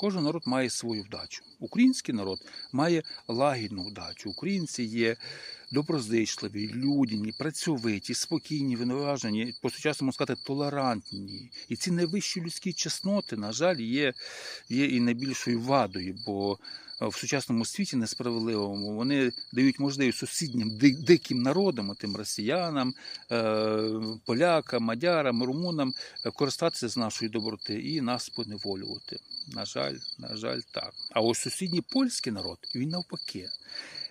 Кожен народ має свою вдачу. Український народ має лагідну вдачу. Українці є доброзичливі, людяні, працьовиті, спокійні, винуважені, по сучасному сказати, толерантні. І ці найвищі людські чесноти, на жаль, є, є і найбільшою вадою, бо в сучасному світі несправедливому вони дають можливість сусіднім диким народам, тим росіянам, е, полякам, мадярам, румунам е, користатися з нашої доброти і нас поневолювати. На жаль, на жаль, так. А ось сусідній польський народ, він навпаки.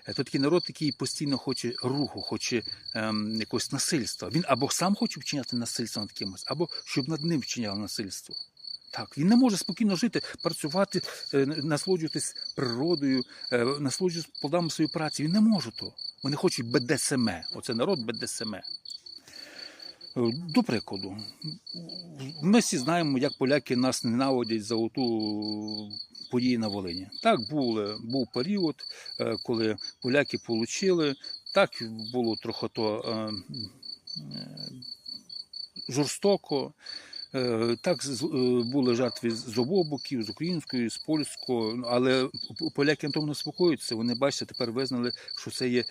Е, То такий народ, який постійно хоче руху, хоче ем, якогось насильства. Він або сам хоче вчиняти насильство над кимось, або щоб над ним вчиняли насильство. Так, він не може спокійно жити, працювати, е, насолоджуватись природою, е, насолоджуватись плодами своєї праці. Він не може то. Вони хочуть БДСМ. Оце народ БДСМ. Е, До прикладу, ми всі знаємо, як поляки нас ненавидять за оту події на Волині. Так були, був період, е, коли поляки отримали, так було трохи то е, е, жорстоко. Так були жертви з обох боків, з української, з польського, але поляки на тому не спокоюються. Вони бачите, тепер визнали, що це є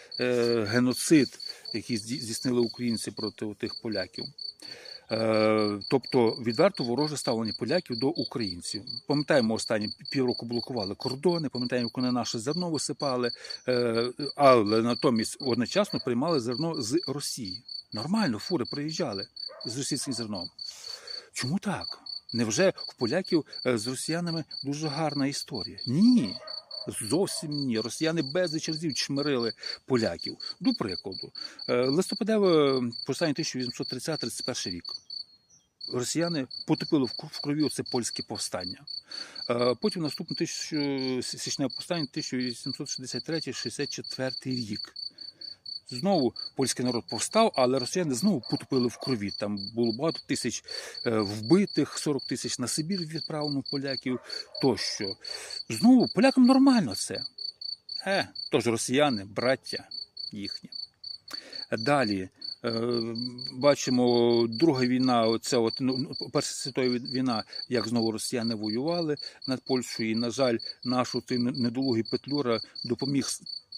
геноцид, який здійснили українці проти тих поляків. Е, Тобто відверто вороже ставлення поляків до українців. Пам'ятаємо, останні півроку блокували кордони, пам'ятаємо, як вони наше зерно висипали, е, але натомість одночасно приймали зерно з Росії. Нормально, фури приїжджали з російським зерном. Чому так? Невже в поляків е, з росіянами дуже гарна історія? Ні. Зовсім ні. Росіяни безліч разів чмирили поляків. До прикладу, е, листопадеве повстання 1830-31 рік. Росіяни потопили в кров- в крові це польське повстання. Е, Потім наступне січневе повстання 1863-64 рік. Знову польський народ повстав, але росіяни знову потопили в крові. Там було багато тисяч е, вбитих, 40 тисяч на Сибір відправлено поляків тощо. Знову полякам нормально це. Е, тож росіяни, браття їхні. Далі е, бачимо друга війна, оця от, ну, ну, Перша світова війна, як знову росіяни воювали над Польщею. І, на жаль, наш недолугий Петлюра допоміг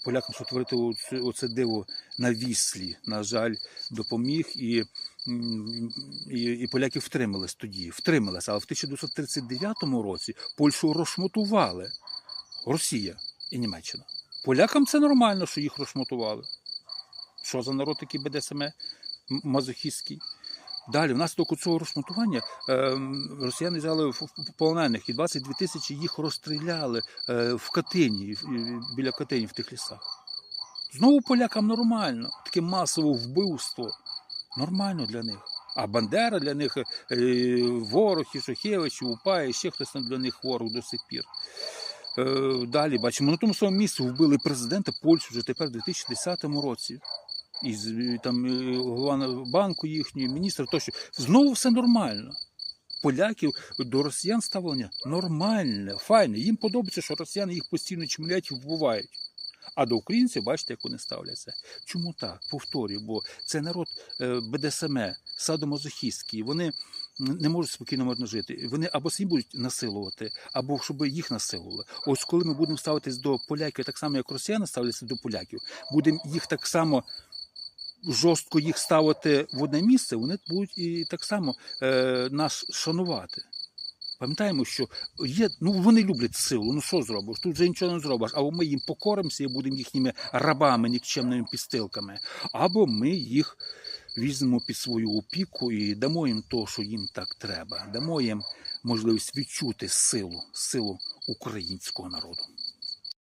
полякам сотворити оце, диво на віслі. На жаль, допоміг і, і, і поляки втримались тоді. Втрималися, але в 1939 році Польщу розшмотували Росія і Німеччина. Полякам це нормально, що їх розшмотували. Що за народ такий БДСМ м- мазохістський? Далі, внаслідок цього розшматування ем, росіяни взяли полонених і 22 тисячі їх розстріляли е, в Катині, біля Катині в тих лісах. Знову полякам нормально, таке масове вбивство. Нормально для них. А Бандера для них е, ворог, і Шухевич, і Упа, і ще хтось там для них ворог до сих пір. Е, Далі бачимо, на тому самому місці вбили президента Польщі вже тепер в 2010 році. І з- і там е, голова банку їхньої, міністр тощо. Знову все нормально. Поляків до росіян ставлення нормальне, файне. Їм подобається, що росіяни їх постійно чмлять і вбивають. А до українців, бачите, як вони ставляться. Чому так? Повторюю, бо це народ е, БДСМ, садомазохістський. Вони не можуть спокійно мирно жити. Вони або самі будуть насилувати, або щоб їх насилували. Ось коли ми будемо ставитись до поляків так само, як росіяни ставляться до поляків, будемо їх так само жорстко їх ставити в одне місце, вони будуть і так само е, нас шанувати. Пам'ятаємо, що є, ну вони люблять силу, ну що зробиш? Тут вже нічого не зробиш. Або ми їм покоримося і будемо їхніми рабами, нікчемними підстилками, або ми їх візьмемо під свою опіку і дамо їм то, що їм так треба. Дамо їм можливість відчути силу, силу українського народу.